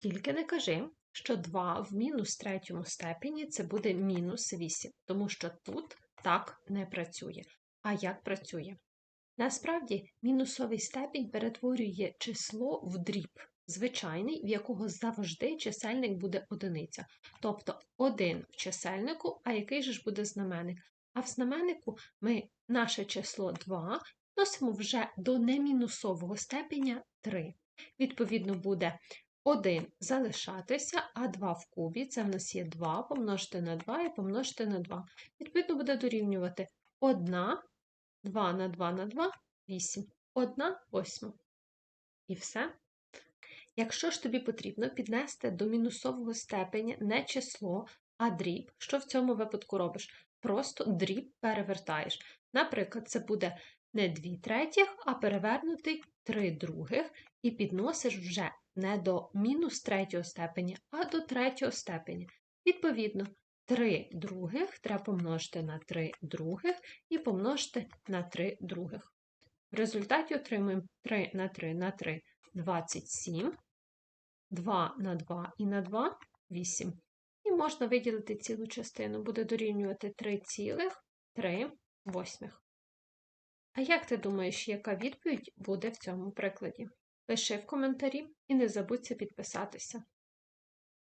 Тільки не кажи, що 2 в мінус третьому степені це буде мінус 8, тому що тут так не працює. А як працює? Насправді, мінусовий степінь перетворює число в дріб, звичайний, в якого завжди чисельник буде одиниця. Тобто 1 в чисельнику, а який же ж буде знаменник? А в знаменнику ми наше число 2 носимо вже до немінусового степеня 3. Відповідно, буде 1 залишатися, а 2 в кубі це в нас є 2 помножити на 2 і помножити на 2. Відповідно, буде дорівнювати 1, 2 на 2 на 2 8. 1 восьма. І все. Якщо ж тобі потрібно піднести до мінусового степеня не число, а дріб, що в цьому випадку робиш? Просто дріб перевертаєш. Наприклад, це буде не 2 третіх, а перевернутий 3 других, і підносиш вже не до мінус третього степеня, а до третього степеня. Відповідно, 3 других треба помножити на 3 других і помножити на 3 других. В результаті отримуємо 3 на 3 на 3 27, 2 на 2 і на 2 8. І можна виділити цілу частину, буде дорівнювати 3,3 восьмих. А як ти думаєш, яка відповідь буде в цьому прикладі? Пиши в коментарі і не забудься підписатися.